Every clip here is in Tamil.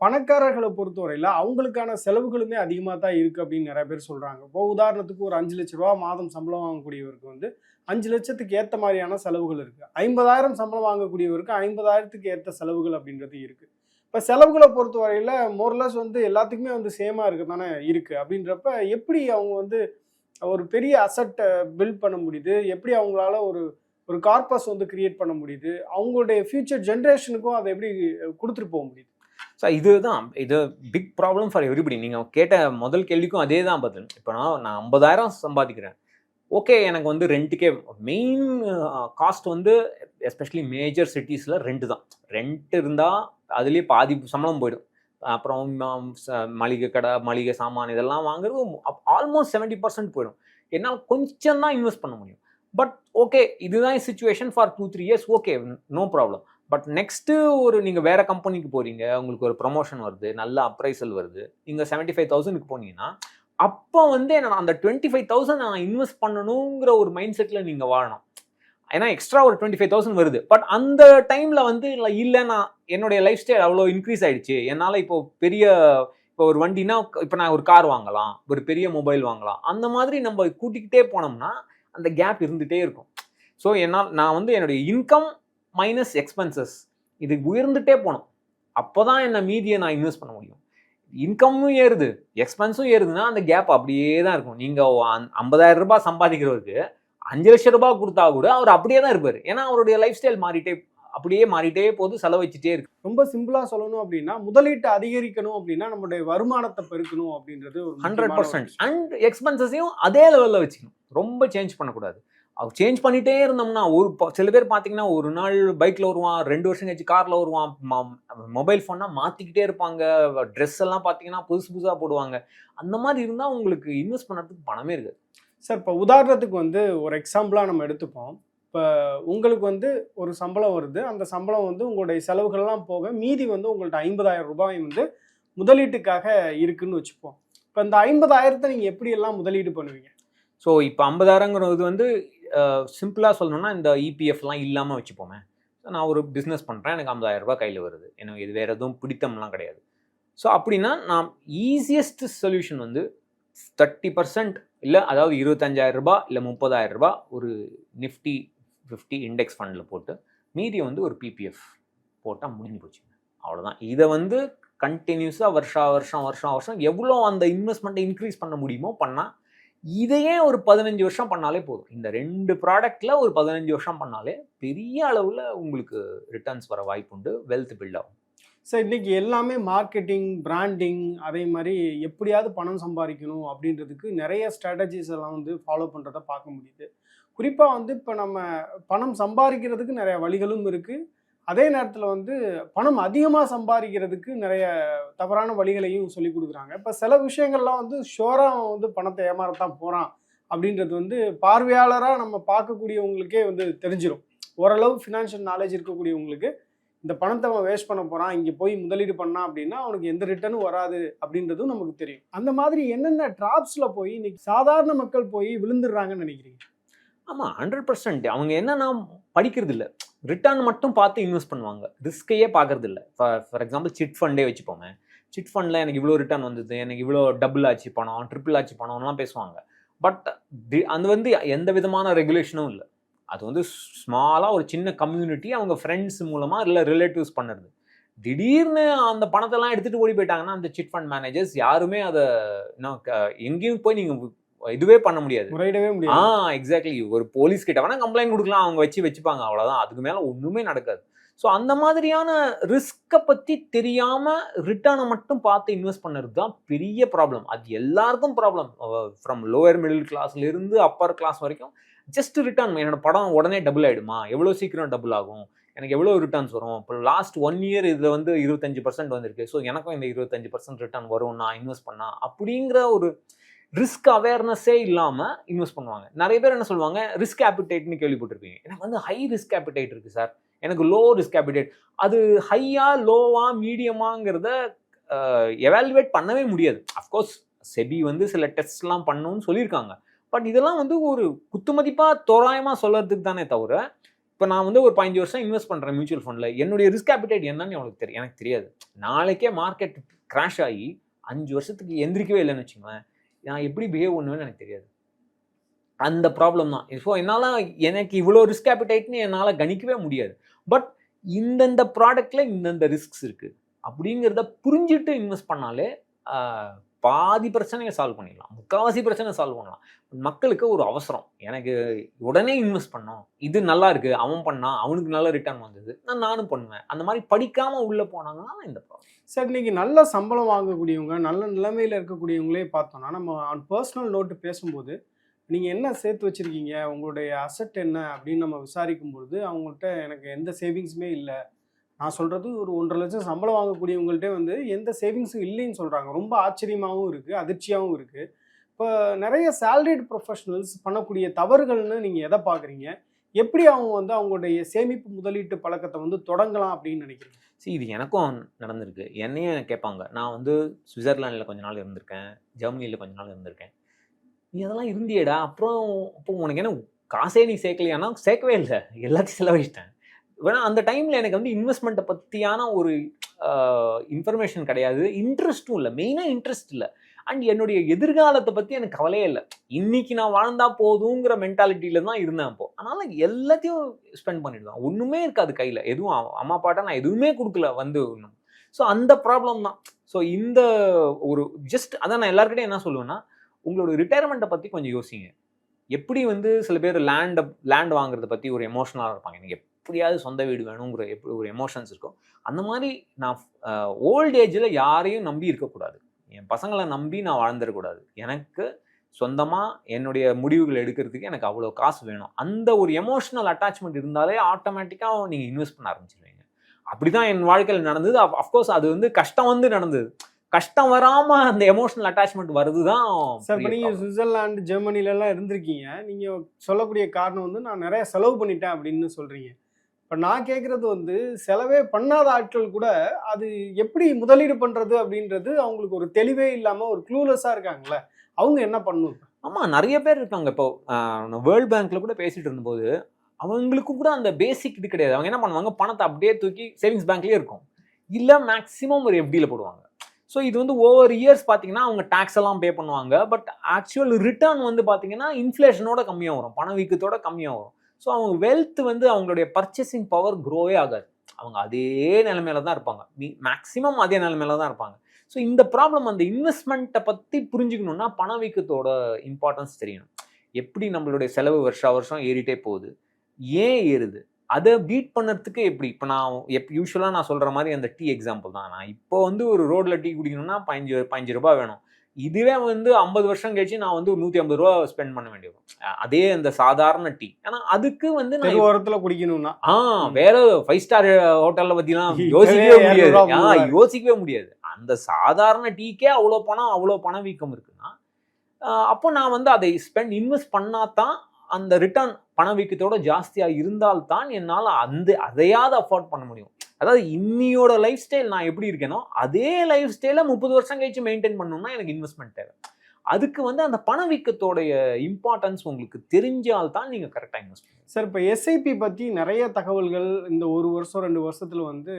பணக்காரர்களை பொறுத்தவரையில் அவங்களுக்கான செலவுகளுமே அதிகமாக தான் இருக்குது அப்படின்னு நிறைய பேர் சொல்கிறாங்க இப்போ உதாரணத்துக்கு ஒரு அஞ்சு லட்ச ரூபா மாதம் சம்பளம் வாங்கக்கூடியவருக்கு வந்து அஞ்சு லட்சத்துக்கு ஏற்ற மாதிரியான செலவுகள் இருக்குது ஐம்பதாயிரம் சம்பளம் வாங்கக்கூடியவருக்கு ஐம்பதாயிரத்துக்கு ஏற்ற செலவுகள் அப்படின்றது இருக்குது இப்போ செலவுகளை பொறுத்தவரையில் மோர்லஸ் வந்து எல்லாத்துக்குமே வந்து சேமாக இருக்குது தானே இருக்குது அப்படின்றப்ப எப்படி அவங்க வந்து ஒரு பெரிய அசட்டை பில்ட் பண்ண முடியுது? எப்படி அவங்களால ஒரு ஒரு கார்பஸ் வந்து கிரியேட் பண்ண முடியுது? அவங்களுடைய ஃபியூச்சர் ஜென்ரேஷனுக்கும் அதை எப்படி கொடுத்துட்டு போக முடியுது? ஸோ இதுதான். இது பிக் ப்ராப்ளம் ஃபார் எவ்ரிபடி நீங்கள் கேட்ட முதல் கேள்விக்கும் அதே தான் பதில். இப்போ நான் நான் ஐம்பதாயிரம் சம்பாதிக்கிறேன். ஓகே எனக்கு வந்து ரெண்ட்டுக்கே மெயின் காஸ்ட் வந்து எஸ்பெஷலி மேஜர் சிட்டிஸில் ரெண்ட்டு தான் ரெண்ட் இருந்தால் அதுலேயே பாதி சம்பளம் போயிடும். அப்புறம் மளிகை கடை மளிகை சாமான் இதெல்லாம் வாங்குறது ஆல்மோஸ்ட் செவன்ட்டி பர்சன்ட் போயிடும். என்னால் கொஞ்சம் தான் இன்வெஸ்ட் பண்ண முடியும். பட் ஓகே இதுதான் situation for two three years okay no problem but next ஒரு நீங்கள் வேறு கம்பெனிக்கு போகிறீங்க உங்களுக்கு ஒரு ப்ரொமோஷன் வருது நல்ல அப்ரைசல் வருது நீங்கள் செவன்ட்டி ஃபைவ் தௌசண்ட்க்கு போனீங்கன்னா அப்போ வந்து என்ன அந்த டுவெண்ட்டி ஃபைவ் தௌசண்ட் நான் இன்வெஸ்ட் பண்ணணுங்கிற ஒரு மைண்ட் செட்டில் நீங்கள் வாழணும். ஏன்னா எக்ஸ்ட்ரா ஒரு டுவெண்ட்டி ஃபைவ் தௌசண்ட் வருது. பட் அந்த டைமில் வந்து இல்லை இல்லை நான் என்னுடைய லைஃப் ஸ்டைல் அவ்வளோ இன்க்ரீஸ் ஆகிடுச்சு என்னால் இப்போ பெரிய இப்போ ஒரு வண்டினா இப்போ நான் ஒரு கார் வாங்கலாம் ஒரு பெரிய மொபைல் வாங்கலாம். அந்த மாதிரி நம்ம கூட்டிக்கிட்டே போனோம்னா அந்த கேப் இருந்துகிட்டே இருக்கும். ஸோ என்னால் நான் வந்து என்னுடைய இன்கம் மைனஸ் எக்ஸ்பென்சஸ் இது உயர்ந்துட்டே போகணும். அப்போ தான் என்ன மீதியை நான் இன்வெஸ்ட் பண்ண முடியும். இன்கமும் ஏறுது. எக்ஸ்பென்ஸும் ஏறுதுன்னா அந்த கேப் அப்படியே தான் இருக்கும் நீங்கள் ஐம்பதாயிரம் ரூபாய் சம்பாதிக்கிறவருக்கு அஞ்சு லட்சம் ரூபாய் கொடுத்தா கூட அவர் அப்படியே தான் இருப்பார். ஏன்னா அவருடைய லைஃப் ஸ்டைல் மாறிட்டே அப்படியே மாறிட்டே போது செலவழிச்சிட்டே இருக்கு. ரொம்ப சிம்பிளா சொல்லணும் அப்படின்னா முதலீட்டை அதிகரிக்கணும் அப்படின்னா நம்மளுடைய வருமானத்தை பெருக்கணும் அப்படின்றது ஹண்ட்ரட் பர்சன்ட். அண்ட் எக்ஸ்பென்சஸையும் அதே லெவலில் வச்சுக்கணும். ரொம்ப சேஞ்ச் பண்ணக்கூடாது. அவர் சேஞ்ச் பண்ணிட்டே இருந்தோம்னா ஒரு சில பேர் பார்த்தீங்கன்னா ஒரு நாள் பைக்கில் வருவான் ரெண்டு வருஷம் கழிச்சு காரில் வருவான் மொபைல் ஃபோன்னா மாற்றிக்கிட்டே இருப்பாங்க. ட்ரெஸ் எல்லாம் பார்த்தீங்கன்னா புதுசு புதுசாக போடுவாங்க. அந்த மாதிரி இருந்தால் உங்களுக்கு இன்வெஸ்ட் பண்ணுறதுக்கு பணமே இருக்காது. சார் இப்போ உதாரணத்துக்கு வந்து ஒரு எக்ஸாம்பிளா நம்ம எடுத்துப்போம். இப்போ உங்களுக்கு வந்து ஒரு சம்பளம் வருது. அந்த சம்பளம் வந்து உங்களுடைய செலவுகள்லாம் போக மீதி வந்து உங்கள்ட்ட ஐம்பதாயிரம் ரூபாய் வந்து முதலீட்டுக்காக இருக்குன்னு வச்சுப்போம். இப்போ இந்த ஐம்பதாயிரத்தை நீங்க எப்படி எல்லாம் முதலீடு பண்ணுவீங்க? ஸோ இப்போ ஐம்பதாயிரங்கிறது வந்து சிம்பிளாக சொல்லணும்னா இந்த இபிஎஃப்லாம் இல்லாமல் வச்சுப்போமே. நான் ஒரு பிஸ்னஸ் பண்ணுறேன் எனக்கு ஐம்பதாயிரரூபா கையில் வருது. எனக்கு இது வேறு எதுவும் பிடித்தம்லாம் கிடையாது. ஸோ அப்படின்னா நான் ஈஸியஸ்ட் சொல்யூஷன் வந்து தேர்ட்டி பர்சன்ட் இல்லை அதாவது இருபத்தஞ்சாயிரரூபா இல்லை முப்பதாயிரரூபா ஒரு நிஃப்டி ஃபிஃப்டி இண்டெக்ஸ் ஃபண்டில் போட்டு மீதியை வந்து ஒரு பிபிஎஃப் போட்டால் முடிஞ்சு போச்சுங்க அவ்வளோதான் இதை வந்து கண்டினியூஸாக வருஷா வருஷம் வருஷம் வருஷம் எவ்வளோ அந்த இன்வெஸ்ட்மெண்ட்டை இன்க்ரீஸ் பண்ண முடியுமோ பண்ணால் இதையே ஒரு பதினஞ்சு வருஷம் பண்ணாலே போதும். இந்த ரெண்டு ப்ராடக்டில் ஒரு பதினஞ்சு வருஷம் பண்ணாலே பெரிய அளவில் உங்களுக்கு ரிட்டர்ன்ஸ் வர வாய்ப்புண்டு வெல்த் பில்ட் ஆகும். சார் இன்றைக்கி எல்லாமே மார்க்கெட்டிங் பிராண்டிங் அதே மாதிரி எப்படியாவது பணம் சம்பாதிக்கணும் அப்படின்றதுக்கு நிறைய ஸ்ட்ராட்டஜிஸ் எல்லாம் வந்து ஃபாலோ பண்ணுறத பார்க்க முடியுது. குறிப்பாக வந்து இப்போ நம்ம பணம் சம்பாதிக்கிறதுக்கு நிறைய வழிகளும் இருக்குது அதே நேரத்தில் வந்து பணம் அதிகமாக சம்பாதிக்கிறதுக்கு நிறைய தவறான வழிகளையும் சொல்லி கொடுக்குறாங்க. இப்போ சில விஷயங்கள்லாம் வந்து ஷோராக வந்து பணத்தை ஏமாறத்தான் போகிறான் அப்படின்றது வந்து பார்வையாளராக நம்ம பார்க்கக்கூடியவங்களுக்கே வந்து தெரிஞ்சிடும் ஓரளவு ஃபினான்ஷியல் நாலேஜ் இருக்கக்கூடியவங்களுக்கு இந்த பணத்தை அவன் வேஸ்ட் பண்ண போகிறான் இங்கே போய் முதலீடு பண்ணான் அப்படின்னா அவனுக்கு எந்த ரிட்டர்னும் வராது அப்படின்றதும் நமக்கு தெரியும். அந்த மாதிரி என்னென்ன ட்ராப்ஸில் போய் இன்னைக்கு சாதாரண மக்கள் போய் விழுந்துடுறாங்கன்னு நினைக்கிறீங்க? ஆமாம் ஹண்ட்ரட் பர்சன்ட் அவங்க என்னன்னா படிக்கிறது இல்லை ரிட்டர்ன் மட்டும் பார்த்து இன்வெஸ்ட் பண்ணுவாங்க. ரிஸ்கையே பார்க்கறது இல்லை ஃபார் எக்ஸாம்பிள் சிட் ஃபண்டே வச்சுப்போமே. சிட் ஃபண்டில் எனக்கு இவ்வளோ ரிட்டர்ன் வந்தது எனக்கு இவ்வளோ டபுள் ஆச்சு பணம் ட்ரிபிள் ஆச்சு பணம்லாம் பேசுவாங்க. பட் அது வந்து எந்த விதமான ரெகுலேஷனும் இல்லை. அது வந்து ஸ்மாலாக ஒரு சின்ன கம்யூனிட்டி அவங்க ஃப்ரெண்ட்ஸ் மூலமாக இல்லை ரிலேட்டிவ்ஸ் பண்ணுறது. திடீர்னு அந்த பணத்தெல்லாம் எடுத்துகிட்டு ஓடி போயிட்டாங்கன்னா அந்த சிட் ஃபண்ட் மேனேஜர்ஸ் யாருமே அதை இன்னும் க- எங்கேயும் போய் நீங்கள் இதுவே பண்ண முடியாது. முறையிடவே ஆ முடியாது எக்ஸாக்ட்லி ஒரு போலீஸ் கிட்ட வேணா கம்ப்ளைண்ட் கொடுக்கலாம். அவங்க வச்சு வச்சுப்பாங்க. அவ்வளவுதான். அதுக்கு மேல ஒண்ணுமே நடக்காது. ஸோ அந்த மாதிரியான ரிஸ்க்கை பத்தி தெரியாம ரிட்டர்னை மட்டும் பார்த்து இன்வெஸ்ட் பண்ணுறது தான் பெரிய ப்ராப்ளம் அது எல்லாருக்கும் ப்ராப்ளம் ஃப்ரம் லோயர் மிடில் கிளாஸ்ல இருந்து அப்பர் கிளாஸ் வரைக்கும் ஜஸ்ட் ரிட்டர்ன் என்னோட படம் உடனே டபுள் ஆயிடுமா? எவ்வளோ சீக்கிரம் டபுள் ஆகும்? எனக்கு எவ்வளோ ரிட்டர்ன்ஸ் வரும்? இப்போ லாஸ்ட் ஒன் இயர் இதில் வந்து இருபத்தஞ்சு பர்சன்ட் வந்திருக்கு. ஸோ எனக்கும் இந்த இருபத்தஞ்சு பர்சன்ட் ரிட்டர்ன் வரும் நான் இன்வெஸ்ட் பண்ணா அப்படிங்கிற ஒரு ரிஸ்க் அவேர்னஸே இல்லாமல் இன்வெஸ்ட் பண்ணுவாங்க. நிறைய பேர் என்ன சொல்லுவாங்க? ரிஸ்க் ஆப்பிடைட்னு கேள்விப்பட்டிருப்பீங்க. எனக்கு வந்து ஹை ரிஸ்க் ஆப்பிடைட் இருக்குது சார் எனக்கு லோ ரிஸ்க் ஆப்பிடைட் அது ஹையா லோவா மீடியமாங்கிறத எவாலுவேட் பண்ணவே முடியாது. அஃப்கோர்ஸ் செபி வந்து சில டெஸ்ட்லாம் பண்ணணும்னு சொல்லியிருக்காங்க. பட் இதெல்லாம் வந்து ஒரு குத்துமதிப்பாக தோராயமாக சொல்கிறதுக்கு தானே தவிர இப்போ நான் வந்து ஒரு பதினஞ்சு வருஷம் இன்வெஸ்ட் பண்ணுறேன் மியூச்சுவல் ஃபண்டில் என்னுடைய ரிஸ்க் ஆப்பிடைட் என்னன்னு எனக்கு தெரியும் எனக்கு தெரியாது. நாளைக்கே மார்க்கெட் கிராஷ் ஆகி அஞ்சு வருஷத்துக்கு எந்திரிக்கவே இல்லைன்னு வச்சுக்கோங்களேன். நான் எப்படி பிஹேவ் பண்ணுவேன்னு எனக்கு தெரியாது. அந்த ப்ராப்ளம் தான். ஸோ என்னால் எனக்கு இவ்வளோ ரிஸ்க் ஆப்பிடைட்னு என்னால் கணிக்கவே முடியாது. பட் இந்தந்த ப்ராடக்டில் இந்தந்த ரிஸ்க்ஸ் இருக்குது அப்படிங்கிறத புரிஞ்சுட்டு இன்வெஸ்ட் பண்ணாலே பாதி பிரச்சனையை சால்வ் பண்ணிடலாம். முக்கால்வாசி பிரச்சனை சால்வ் பண்ணலாம். மக்களுக்கு ஒரு அவசரம். எனக்கு உடனே இன்வெஸ்ட் பண்ணோம் இது நல்லா இருக்கு. அவன் பண்ணான் அவனுக்கு நல்ல ரிட்டர்ன் வந்தது. நான் நானும் பண்ணுவேன். அந்த மாதிரி படிக்காம உள்ள போனாங்கன்னா இந்த ப்ராப்ளம் சார் இன்னைக்கு நல்ல சம்பளம் வாங்கக்கூடியவங்க நல்ல நிலைமையில இருக்கக்கூடியவங்களே பார்த்தோம்னா நம்ம பர்சனல் நோட்டு பேசும்போது நீங்கள் என்ன சேர்த்து வச்சிருக்கீங்க? உங்களுடைய அசட் என்ன? அப்படின்னு நம்ம விசாரிக்கும் பொழுது அவங்கள்ட்ட எனக்கு எந்த சேவிங்ஸுமே இல்லை. நான் சொல்கிறது ஒரு ஒன்றரை லட்சம் சம்பளம் வாங்கக்கூடியவங்கள்ட்ட வந்து எந்த சேவிங்ஸும் இல்லைன்னு சொல்கிறாங்க ரொம்ப ஆச்சரியமாகவும் இருக்குது அதிர்ச்சியாகவும் இருக்குது இப்போ நிறைய சேலரிட் ப்ரொஃபஷனல்ஸ் பண்ணக்கூடிய தவறுகள்னு நீங்கள் எதை பார்க்குறீங்க? எப்படி அவங்க வந்து அவங்களுடைய சேமிப்பு முதலீட்டு பழக்கத்தை வந்து தொடங்கலாம் அப்படின்னு நினைக்கிறீங்க? சரி இது எனக்கும் நடந்திருக்கு. என்னையும் கேட்பாங்க நான் வந்து சுவிட்சர்லாண்டில் கொஞ்ச நாள் இருந்திருக்கேன் ஜெர்மனியில் கொஞ்ச நாள் இருந்திருக்கேன். நீ அதெல்லாம் இருந்தியேடா அப்புறம் அப்போ உனக்கு என்ன காசே நீ சேர்க்கலையானா சேர்க்கவே இல்லை. எல்லாத்தையும் செலவழிச்சிட்டேன். வேணா அந்த டைமில் எனக்கு வந்து இன்வெஸ்ட்மெண்ட்டை பற்றியான ஒரு இன்ஃபர்மேஷன் கிடையாது. இன்ட்ரெஸ்ட்டும் இல்லை. மெயினாக இன்ட்ரெஸ்ட் இல்லை. அண்ட் என்னுடைய எதிர்காலத்தை பற்றி எனக்கு கவலையே இல்லை. இன்னைக்கு நான் வாழ்ந்தா போதுங்கிற மென்டாலிட்டியில தான் இருந்தேன் அப்போ. அதனால எல்லாத்தையும் ஸ்பெண்ட் பண்ணிடுவேன். ஒன்றுமே இருக்காது கையில். எதுவும் அம்மா அப்பாட்ட நான் எதுவுமே கொடுக்கல வந்து ஒன்றும் ஸோ அந்த ப்ராப்ளம் தான். ஸோ இந்த ஒரு ஜஸ்ட் அதான் நான் எல்லாருக்கிட்டையும் என்ன சொல்லுவேன்னா உங்களோட ரிட்டையர்மெண்ட்டை பற்றி கொஞ்சம் யோசிங்க. எப்படி வந்து சில பேர் லேண்டை லேண்ட் வாங்குறத பற்றி ஒரு எமோஷனலாக இருப்பாங்க. எனக்கு எப்படியாவது சொந்த வீடு வேணுங்கிற எப்படி ஒரு எமோஷன்ஸ் இருக்கும் அந்த மாதிரி நான் ஓல்ட் ஏஜில் யாரையும் நம்பி இருக்கக்கூடாது என் பசங்களை நம்பி நான் வாழ்ந்துடக்கூடாது எனக்கு சொந்தமாக என்னுடைய முடிவுகள் எடுக்கிறதுக்கு எனக்கு அவ்வளோ காசு வேணும். அந்த ஒரு எமோஷனல் அட்டாச்மெண்ட் இருந்தாலே ஆட்டோமேட்டிக்காக நீங்கள் இன்வெஸ்ட் பண்ண ஆரம்பிச்சிருவீங்க. அப்படி தான் என் வாழ்க்கையில் நடந்தது. அஃப்கோர்ஸ் அது வந்து கஷ்டம் வந்து நடந்தது. கஷ்டம் வராமல் அந்த எமோஷனல் அட்டாச்மெண்ட் வருது தான் சார் இப்போ நீங்கள் சுவிட்சர்லாந்து ஜெர்மனிலலாம் இருந்திருக்கீங்க. நீங்கள் சொல்லக்கூடிய காரணம் வந்து நான் நிறைய செலவு பண்ணிட்டேன் அப்படின்னு சொல்கிறீங்க இப்போ நான் கேட்குறது வந்து செலவே பண்ணாத ஆட்கள் கூட அது எப்படி முதலீடு பண்ணுறது அப்படின்றது அவங்களுக்கு ஒரு தெளிவே இல்லாமல் ஒரு க்ளூலெஸ்ஸாக இருக்காங்கல்ல. அவங்க என்ன பண்ணணும் ஆமாம் நிறைய பேர் இருக்காங்க. இப்போ வேர்ல்ட் பேங்க்கில் கூட பேசிகிட்டு இருந்தபோது அவங்களுக்கும் கூட அந்த பேசிக் இது கிடையாது. அவங்க என்ன பண்ணுவாங்க? பணத்தை அப்படியே தூக்கி சேவிங்ஸ் பேங்க்லேயே இருக்கும். இல்லை மேக்ஸிமம் ஒரு எஃப்டியில் போடுவாங்க. ஸோ இது வந்து ஓவர் இயர்ஸ் பார்த்தீங்கன்னா அவங்க டேக்ஸ் எல்லாம் பே பண்ணுவாங்க. பட் ஆக்சுவல் ரிட்டர்ன் வந்து பார்த்தீங்கன்னா இன்ஃப்ளேஷனோட கம்மியாக வரும். பணவீக்கத்தோட கம்மியாக வரும். ஸோ அவங்க வெல்த் வந்து அவங்களுடைய பர்ச்சேசிங் பவர் க்ரோவே ஆகாது. அவங்க அதே நிலைமையில தான் இருப்பாங்க. மீ மேக்ஸிமம் அதே நிலைமையில தான் இருப்பாங்க. ஸோ இந்த ப்ராப்ளம் அந்த இன்வெஸ்ட்மெண்ட்டை பற்றி புரிஞ்சுக்கணும்னா பணவீக்கத்தோட இம்பார்ட்டன்ஸ் தெரியணும். எப்படி நம்மளுடைய செலவு வருஷா வருஷம் ஏறிட்டே போகுது? ஏன் ஏறுது? அதை பீட் பண்ணுறதுக்கு எப்படி? இப்போ நான் எப் யூஸ்வலாக நான் சொல்கிற மாதிரி அந்த டீ எக்ஸாம்பிள் தான். நான் இப்போ வந்து ஒரு ரோட்டில் டீ குடிக்கணும்னா பதினஞ்சு பதினஞ்சு ரூபாய் வேணும். இதுவே வந்து ஐம்பது வருஷம் கழிச்சு நான் வந்து ஒரு நூற்றி ஐம்பது ரூபா ஸ்பெண்ட் பண்ண வேண்டிய வரும் அஹ் அதே அந்த சாதாரண டீ. ஏன்னா அதுக்கு வந்து நான் தெருவோரத்தில் குடிக்கணும்னா. ஆ வேற ஃபைவ் ஸ்டார் ஹோட்டல்ல இதே யோசிக்கவே முடியாது. யோசிக்கவே முடியாது. அந்த சாதாரண டீக்கே அவ்வளோ பணம் அவ்வளோ பணவீக்கம் இருக்குன்னா ஆ, அப்போ நான் வந்து அதை ஸ்பெண்ட் இன்வெஸ்ட் பண்ணாதான் அந்த ரிட்டர்ன் பணவீக்கத்தோட ஜாஸ்தியா இருந்தால்தான் என்னால் அந்த அதையாவது அஃபோர்ட் பண்ண முடியும். அதாவது இன்னியோட லைஃப் ஸ்டைல் நான் எப்படி இருக்கேனோ அதே லைஃப் ஸ்டைலை முப்பது வருஷம் கழிச்சு மெயின்டைன் பண்ணணும்னா எனக்கு இன்வெஸ்ட்மெண்ட் தேவை. அதுக்கு வந்து அந்த பணவீக்கத்தோடைய இம்பார்ட்டன்ஸ் உங்களுக்கு தெரிஞ்சால் தான் நீங்கள் கரெக்டாக இன்வெஸ்ட் பண்ணுங்க. சார் இப்போ எஸ்ஐபி பற்றி நிறைய தகவல்கள் இந்த ஒரு வருஷம் ரெண்டு வருஷத்தில் வந்து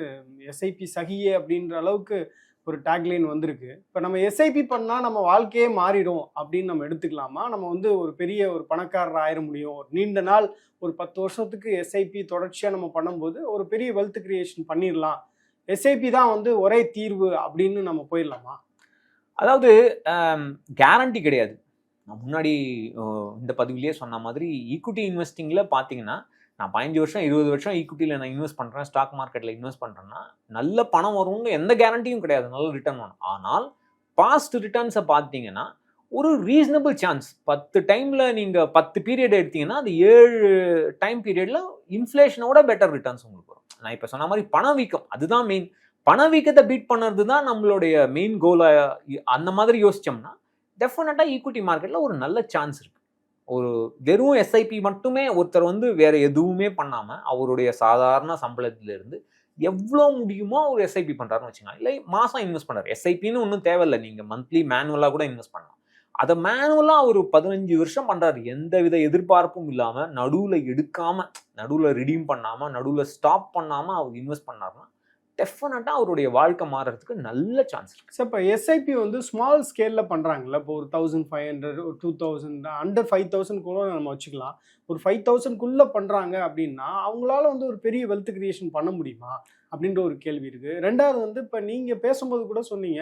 எஸ்ஐபி சகியே அப்படின்ற அளவுக்கு ஒரு டேக்லைன் வந்திருக்கு. இப்போ நம்ம எஸ்ஐபி பண்ணால் நம்ம வாழ்க்கையே மாறிடும் அப்படின்னு நம்ம எடுத்துக்கலாமா? நம்ம வந்து ஒரு பெரிய ஒரு பணக்காரர் ஆயிட முடியும். ஒரு நீண்ட நாள் ஒரு பத்து வருஷத்துக்கு எஸ்ஐபி தொடர்ச்சியாக நம்ம பண்ணும்போது ஒரு பெரிய வெல்த் கிரியேஷன் பண்ணிடலாம் எஸ்ஐபி தான் வந்து ஒரே தீர்வு அப்படின்னு நம்ம போயிடலாமா அதாவது கேரண்டி கிடையாது. நான் முன்னாடி இந்த பதிவிலேயே சொன்ன மாதிரி ஈக்குட்டி இன்வெஸ்டிங்கில் பார்த்தீங்கன்னா நான் பதினஞ்சு வருஷம் இருபது வருஷம் ஈக்குவிட்டியில் நான் இன்வெஸ்ட் பண்ணுறேன் ஸ்டாக் மார்க்கெட்டில் இன்வெஸ்ட் பண்ணுறேன்னா நல்ல பணம் வரும்னு எந்த கேரண்டியும் கிடையாது. நல்ல ரிட்டர்ன் வரும் ஆனால் பாஸ்ட் ரிட்டர்ன்ஸை பார்த்தீங்கன்னா ஒரு ரீசனபிள் சான்ஸ் பத்து டைமில் நீங்கள் பத்து பீரியட் எடுத்தீங்கன்னா அது ஏழு டைம் பீரியடில் இன்ஃப்ளேஷனோட பெட்டர் ரிட்டர்ன்ஸ் உங்களுக்கு வரும். நான் இப்போ சொன்ன மாதிரி பணவீக்கம் அதுதான் மெயின் பணவீக்கத்தை பீட் பண்ணுறது தான் நம்மளுடைய மெயின் கோலாக அந்த மாதிரி யோசிச்சோம்னா டெஃபினட்டாக ஈக்விட்டி மார்க்கெட்டில் ஒரு நல்ல சான்ஸ் இருக்குது ஒரு வெறும் எஸ்ஐபி மட்டுமே ஒருத்தர் வந்து வேற எதுவுமே பண்ணாமல் அவருடைய சாதாரண சம்பளத்திலிருந்து எவ்வளோ முடியுமோ ஒரு எஸ்ஐபி பண்ணுறாருன்னு வச்சுக்கலாம் இல்லை மாதம் இன்வெஸ்ட் பண்ணுறாரு எஸ்ஐபின்னு ஒன்றும் தேவையில்லை. நீங்கள் மந்த்லி மேனுவலாக கூட இன்வெஸ்ட் பண்ணலாம். அதை மேனுவலாக அவர் பதினஞ்சு வருஷம் பண்ணுறாரு எந்த வித எதிர்பார்ப்பும் இல்லாமல் நடுவில் எடுக்காமல் நடுவில் ரிடீம் பண்ணாமல் நடுவில் ஸ்டாப் பண்ணாமல் அவர் இன்வெஸ்ட் பண்ணாருன்னா டெஃபினட்டாக அவருடைய வாழ்க்கை மாறுறதுக்கு நல்ல சான்ஸ் இருக்குது சார் இப்போ எஸ்ஐபி வந்து ஸ்மால் ஸ்கேலில் பண்ணுறாங்கல்ல இப்போ ஒரு தௌசண்ட் ஃபைவ் ஹண்ட்ரட் ஒரு two thousand under five thousand கூட நம்ம வச்சுக்கலாம். ஒரு ஃபைவ் தௌசண்ட்குள்ளே பண்ணுறாங்க அப்படின்னா அவங்களால வந்து ஒரு பெரிய வெல்த் கிரியேஷன் பண்ண முடியுமா? அப்படின்ற ஒரு கேள்வி இருக்குது ரெண்டாவது வந்து இப்போ நீங்கள் பேசும்போது கூட சொன்னீங்க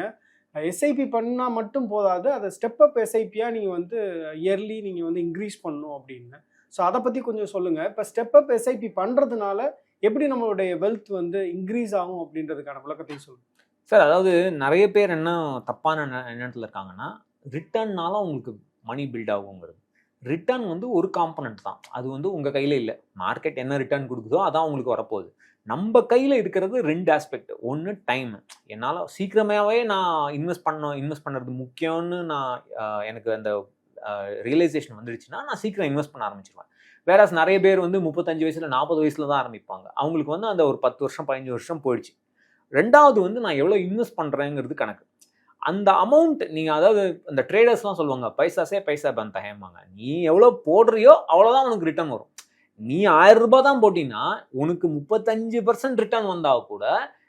எஸ்ஐபி பண்ணால் மட்டும் போதாது அதை ஸ்டெப் அப் எஸ்ஐபியாக நீங்கள் வந்து இயர்லி நீங்கள் வந்து இன்க்ரீஸ் பண்ணணும் அப்படின்னு. ஸோ அதை பற்றி கொஞ்சம் சொல்லுங்கள் இப்போ ஸ்டெப் அப் எஸ்ஐபி பண்ணுறதுனால எப்படி நம்மளுடைய வெல்த் வந்து இன்க்ரீஸ் ஆகும் அப்படின்றதுக்கான விளக்கத்தையும் சொல்லுங்கள் சார் அதாவது நிறைய பேர் என்ன தப்பான எண்ணத்தில் இருக்காங்கன்னா ரிட்டர்ன்னால உங்களுக்கு மணி பில்ட் ஆகுங்கிறது. ரிட்டர்ன் வந்து ஒரு காம்பனண்ட் தான். அது வந்து உங்கள் கையில் இல்லை. மார்க்கெட் என்ன ரிட்டர்ன் கொடுக்குதோ அதான் உங்களுக்கு வரப்போகுது. நம்ம கையில் இருக்கிறது ரெண்டு ஆஸ்பெக்ட் ஒன்று டைம் என்னால் சீக்கிரமாகவே நான் இன்வெஸ்ட் பண்ண இன்வெஸ்ட் பண்ணுறது முக்கியம்னு நான் எனக்கு அந்த ரியலைசேஷன் வந்துடுச்சுன்னா நான் சீக்கிரம் இன்வெஸ்ட் பண்ண ஆரம்பிச்சிருவேன். வேற நிறைய பேர் வந்து முப்பத்தஞ்சு வயசில் நாற்பது வயசில் தான் ஆரம்பிப்பாங்க. அவங்களுக்கு வந்து அந்த ஒரு பத்து வருஷம் பதினஞ்சு வருஷம் போயிடுச்சு. ரெண்டாவது வந்து நான் எவ்வளோ இன்வெஸ்ட் பண்ணுறேங்கிறது கணக்கு. அந்த அமௌண்ட் நீங்கள் அதாவது அந்த ட்ரேடர்ஸ்லாம் சொல்லுவாங்க பைசாசே பைசா பந்த ஹேமாங்க நீ எவ்வளோ போடுறியோ அவ்வளோதான் உனக்கு ரிட்டர்ன் வரும். நீ ஆயிரம் ரூபாய் தான் போட்டின்னா உனக்கு முப்பத்தஞ்சு பர்சன்ட் ரிட்டர்ன் வந்தால் கூட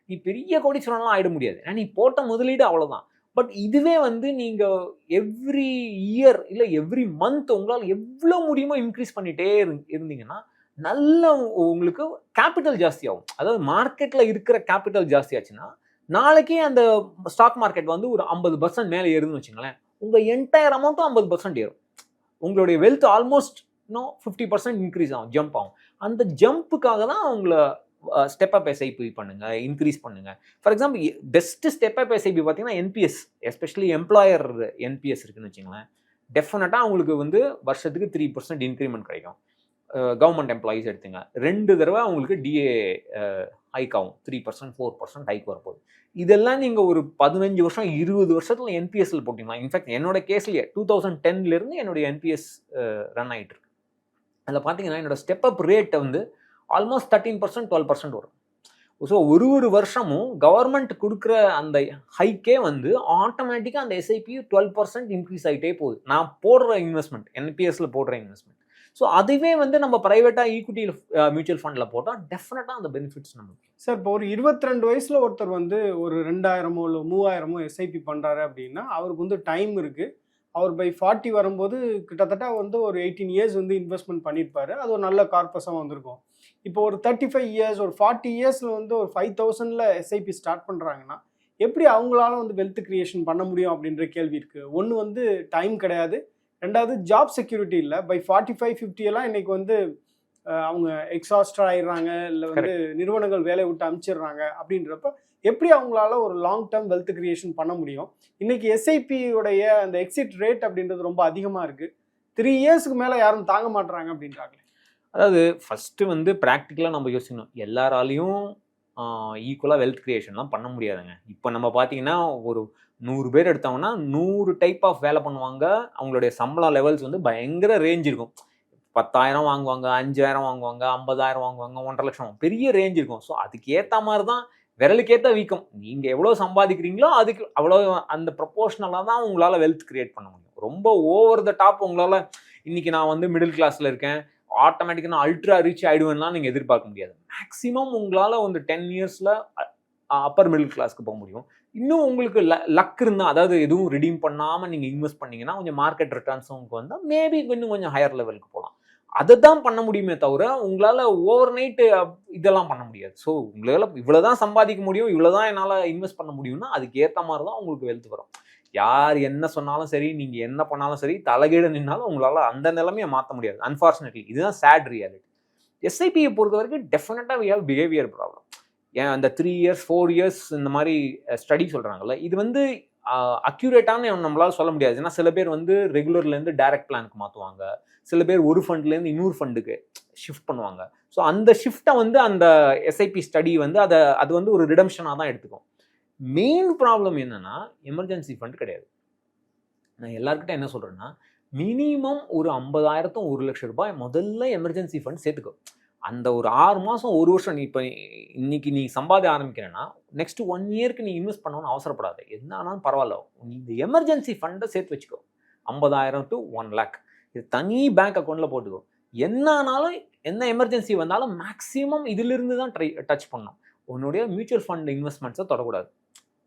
நீ பெரிய கோடீஸ்வரன்லாம் ஆகிட முடியாது. ஏன்னா நீ போட்ட முதலீடு அவ்வளோதான் பட் இதுவே வந்து நீங்கள் எவ்ரி இயர் இல்லை எவ்ரி மந்த் உங்களால் எவ்வளோ முடியுமோ இன்க்ரீஸ் பண்ணிட்டே இரு- இருந்தீங்கன்னா நல்ல உங்களுக்கு கேபிட்டல் ஜாஸ்தி ஆகும் அதாவது மார்க்கெட்டில் இருக்கிற கேபிட்டல் ஜாஸ்தி ஆச்சுன்னா நாளைக்கே அந்த ஸ்டாக் மார்க்கெட் வந்து ஒரு ஐம்பது பர்சன்ட் மேலே ஏறுதுன்னு வச்சுங்களேன். உங்கள் என்டையர் அமௌண்ட்டும் ஐம்பது பர்சன்ட் ஏறும். உங்களுடைய வெல்த் ஆல்மோஸ்ட் இன்னும் ஃபிஃப்டி பர்சன்ட் இன்க்ரீஸ் ஆகும் ஜம்ப் ஆகும். அந்த ஜம்ப்புக்காக தான் உங்களை ஸ்டெப் அப் எஸ்ஐபி பண்ணுங்க இன்க்ரீஸ் பண்ணுங்க. For example best step up SIP பார்த்தீங்கன்னா என்பிஎஸ் எஸ்பெஷலி எம்ப்ளாயர் என்பிஎஸ் இருக்குன்னு வச்சுங்களேன் டெஃபினட்டாக அவங்களுக்கு வந்து வருஷத்துக்கு த்ரீ பர்சன்ட் இன்க்ரிமெண்ட் கிடைக்கும். கவர்மெண்ட் எம்ப்ளாயீஸ் எடுத்துங்க. ரெண்டு தடவை அவங்களுக்கு டிஏ ஹைக் ஆகும். Three percent four percent hike வரப்போகுது. இதெல்லாம் நீங்கள் ஒரு பதினஞ்சு வருஷம் இருபது வருஷத்தில் என்பிஎஸ்ல போட்டிங்களா இன்ஃபேக்ட் என்னோட கேஸ்லேயே டூ தௌசண்ட் டென்லேருந்து என்னுடைய என்பிஎஸ் ரன் ஆகிட்டு இருக்கு. அதில் பார்த்தீங்கன்னா என்னோட ஸ்டெப் அப் ரேட்டை வந்து almost thirteen percent twelve percent வரும். ஸோ ஒரு ஒரு வருஷமும் கவர்மெண்ட் கொடுக்குற அந்த ஹைக்கே வந்து ஆட்டோமேட்டிக்காக அந்த எஸ்ஐபி டுவெல் பர்சன்ட் இன்க்ரீஸ் ஆகிட்டே போகுது. நான் போடுற இன்வெஸ்ட்மெண்ட் என்பிஎஸ்ல போடுற இன்வெஸ்ட்மெண்ட் ஸோ அதுவே வந்து நம்ம ப்ரைவேட்டாக ஈக்விட்டி மியூச்சுவல் ஃபண்டில் போட்டால் டெஃபினட்டாக அந்த பெனிஃபிட்ஸ் நமக்கு. சார் இப்போ ஒரு இருபத்தி ரெண்டு வயசில் ஒருத்தர் வந்து ஒரு ரெண்டாயிரமோ இல்லை மூவாயிரமோ எஸ்ஐபி பண்ணுறாரு அப்படின்னா அவருக்கு வந்து டைம் இருக்குது அவர் பை ஃபார்ட்டி வரும்போது கிட்டத்தட்ட வந்து ஒரு எயிட்டீன் இயர்ஸ் வந்து இன்வெஸ்ட்மெண்ட் பண்ணியிருப்பாரு அது ஒரு நல்ல கார்பஸாக வந்திருக்கும். இப்போ ஒரு தேர்ட்டி ஃபைவ் இயர்ஸ் ஒரு ஃபார்ட்டி இயர்ஸில் வந்து ஒரு ஃபைவ் தௌசண்டில் எஸ்ஐபி ஸ்டார்ட் பண்ணுறாங்கன்னா எப்படி அவங்களால வந்து வெல்த் கிரியேஷன் பண்ண முடியும் அப்படின்ற கேள்வி இருக்குது ஒன்று வந்து டைம் கிடையாது. ரெண்டாவது ஜாப் செக்யூரிட்டி இல்லை. பை ஃபார்ட்டி ஃபைவ் ஃபிஃப்டி எல்லாம் இன்னைக்கு வந்து அவங்க எக்ஸாஸ்டர் ஆயிடுறாங்க இல்லை வந்து நிறுவனங்கள் வேலையை விட்டு அனுப்பிச்சிடுறாங்க அப்படின்றப்ப எப்படி அவங்களால ஒரு லாங் டேர்ம் வெல்த் கிரியேஷன் பண்ண முடியும்? இன்னைக்கு எஸ்ஐபி உடைய அந்த எக்ஸிட் ரேட் அப்படின்றது ரொம்ப அதிகமாக இருக்கு. த்ரீ இயர்ஸ்க்கு மேலே யாரும் தாங்க மாட்றாங்க அப்படின்றாங்க அதாவது ஃபஸ்ட்டு வந்து ப்ராக்டிக்கலாக நம்ம யோசிக்கணும். எல்லாராலையும் ஈக்குவலாக வெல்த் க்ரியேஷன்லாம் பண்ண முடியாதுங்க. இப்போ நம்ம பார்த்தீங்கன்னா ஒரு நூறு பேர் எடுத்தோம்னா நூறு டைப் ஆஃப் வேலை பண்ணுவாங்க. அவங்களுடைய சம்பளம் லெவல்ஸ் வந்து பயங்கர ரேஞ்ச் இருக்கும். பத்தாயிரம் வாங்குவாங்க அஞ்சாயிரம் வாங்குவாங்க ஐம்பதாயிரம் வாங்குவாங்க ஒன்றரை லட்சம் பெரிய ரேஞ்ச் இருக்கும். ஸோ அதுக்கு ஏற்ற மாதிரி தான் விரலுக்கேற்ற வீக்கம். நீங்கள் எவ்வளோ சம்பாதிக்கிறீங்களோ அதுக்கு அவ்வளோ அந்த ப்ரொபோஷனலாக தான் உங்களால் வெல்த் க்ரியேட் பண்ண முடியும். ரொம்ப ஓவர் த டாப் உங்களால் இன்றைக்கி நான் வந்து மிடில் கிளாஸில் இருக்கேன். ஆட்டோமேட்டிக்காக நான் அல்ட்ரா ரீச் ஆகிடுவேன்னா நீங்கள் எதிர்பார்க்க முடியாது. மேக்ஸிமம் உங்களால் வந்து டென் இயர்ஸில் அப்பர் மிடில் கிளாஸ்க்கு போக முடியும். இன்னும் உங்களுக்கு ல லக் இருந்தால் அதாவது எதுவும் ரிடீம் பண்ணாமல் நீங்கள் இன்வெஸ்ட் பண்ணிங்கன்னா கொஞ்சம் மார்க்கெட் ரிட்டர்ன்ஸ் உங்களுக்கு வந்தால் மேபி இன்னும் கொஞ்சம் ஹையர் லெவலுக்கு போகலாம் அதை தான் பண்ண முடியுமே தவிர உங்களால் ஓவர் நைட்டு இதெல்லாம் பண்ண முடியாது. ஸோ உங்களால் இவ்வளோ தான் சம்பாதிக்க முடியும் இவ்வளோ தான் என்னால் இன்வெஸ்ட் பண்ண முடியும்னா அதுக்கு ஏற்ற மாதிரி தான் உங்களுக்கு வெல்த் வரும். யார் என்ன சொன்னாலும் சரி நீங்கள் என்ன பண்ணாலும் சரி தலைகீழ நின்னாலும் உங்களால் அந்த நிலைமையை மாற்ற முடியாது. அன்ஃபார்ச்சுனேட்லி இதுதான் சேட் ரியாலிட்டி எஸ்ஐபியை பொறுத்த வரைக்கும் டெஃபினட்டாக வி ஹவ் பிஹேவியர் ப்ராப்ளம் ஏன் அந்த த்ரீ இயர்ஸ் ஃபோர் இயர்ஸ் இந்த மாதிரி ஸ்டடி சொல்கிறாங்கல்ல இது வந்து அக்யூரேட்டான நம்மளால் சொல்ல முடியாது. ஏன்னா சில பேர் வந்து ரெகுலர்லேருந்து டைரக்ட் பிளானுக்கு மாற்றுவாங்க சில பேர் ஒரு ஃபண்ட்லேருந்து இன்னொரு ஃபண்டுக்கு ஷிஃப்ட் பண்ணுவாங்க. ஸோ அந்த ஷிஃப்ட்டை வந்து அந்த எஸ்ஐபி ஸ்டடி வந்து அதை அது வந்து ஒரு ரிடம்ஷனாக தான் எடுத்துக்கும். மெயின் ப்ராப்ளம் என்னன்னா எமர்ஜென்சி ஃபண்ட் கிடையாது. நான் எல்லாருக்கிட்ட என்ன சொல்கிறேன்னா மினிமம் ஒரு ஐம்பதாயிரத்தும் ஒரு லட்சம் ரூபாய் முதல்ல எமர்ஜென்சி ஃபண்ட் சேர்த்துக்கோ. அந்த ஒரு ஆறு மாதம் ஒரு வருஷம் நீ இப்போ இன்னைக்கு நீ சம்பாதி ஆரம்பிக்கிறேன்னா நெக்ஸ்ட் ஒன் இயர்க்கு நீ இன்வெஸ்ட் பண்ணணும்னு அவசரப்படாது. என்ன ஆனாலும் பரவாயில்ல. நீ இந்த எமர்ஜென்சி ஃபண்டை சேர்த்து வச்சுக்கோ. ஐம்பதாயிரம் டு ஒன் லேக் இது தனி பேங்க் அக்கௌண்ட்டில் போட்டுக்கோ. என்ன ஆனாலும் என்ன எமர்ஜென்சி வந்தாலும் மேக்ஸிமம் இதிலிருந்து தான் ட்ரை டச் பண்ணணும். உன்னுடைய மியூச்சுவல் ஃபண்ட் இன்வெஸ்ட்மெண்ட்ஸை தொடக்கூடாது.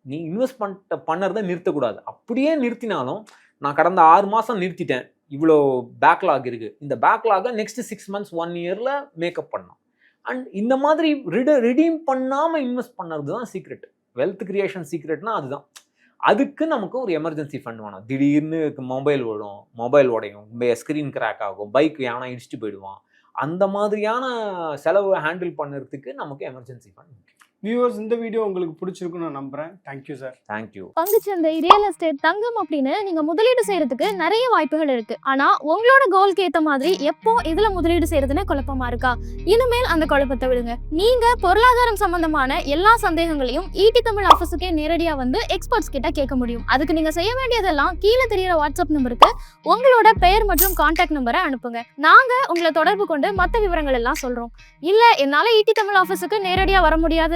நீ இன்வெஸ்ட் பண்ணிட்ட பண்ணுறதை நிறுத்தக்கூடாது. அப்படியே நிறுத்தினாலும் நான் கடந்த ஆறு மாதம் நிறுத்திட்டேன். இவ்வளோ பேக்லாக் இருக்குது இந்த பேக்லாகை நெக்ஸ்ட் சிக்ஸ் மந்த்ஸ் ஒன் இயரில் மேக்கப் பண்ணோம் அண்ட் இந்த மாதிரி ரிட ரிடீம் பண்ணாமல் இன்வெஸ்ட் பண்ணுறது தான் சீக்ரெட் வெல்த் கிரியேஷன் சீக்ரெட்னா அதுதான். அதுக்கு நமக்கு ஒரு எமர்ஜென்சி ஃபண்ட் வேணும். திடீர்னு மொபைல் விழும் மொபைல் உடையும். ஸ்க்ரீன் கிராக் ஆகும். பைக் யானை இடிச்சுட்டு போயிடுவான். அந்த மாதிரியான செலவு ஹேண்டில் பண்ணுறதுக்கு நமக்கு எமர்ஜென்சி ஃபண்ட் முக்கியம். வியூவர்ஸ் இந்த வீடியோ உங்களுக்கு பிடிச்சிருக்குன்னு நான் நம்புறேன். Thank you sir thank you பங்குச்சந்தை ரியல் எஸ்டேட் தங்கம் அப்படின்னு நீங்க முதலீடு செய்யறதுக்கு நிறைய வாய்ப்புகள் இருக்கு. ஆனா உங்களோட கோல்க்கு ஏத்த மாதிரி எப்போ இதுல முதலீடு செய்யறதுன்னு குழப்பமா இருக்கா? இனிமேல் அந்த குழப்பத்தை விடுங்க. நீங்க பொருளாதாரம் சம்பந்தமான எல்லா சந்தேகங்களையும் ஈடி தமிழ் ஆஃபீஸுக்கே நேரடியா வந்து எக்ஸ்பர்ட்ஸ் கிட்ட கேட்க முடியும். அதுக்கு நீங்க செய்ய வேண்டியதெல்லாம் கீழே தெரியற வாட்ஸ்அப் நம்பருக்கு உங்களோட பெயர் மற்றும் கான்டாக்ட் நம்பரை அனுப்புங்க. நாங்க உங்களை தொடர்பு கொண்டு மத்த விவரங்கள் எல்லாம் சொல்றோம். இல்ல என்னால ஈடி தமிழ் ஆஃபீஸுக்கு நேரடியா வர முடியாது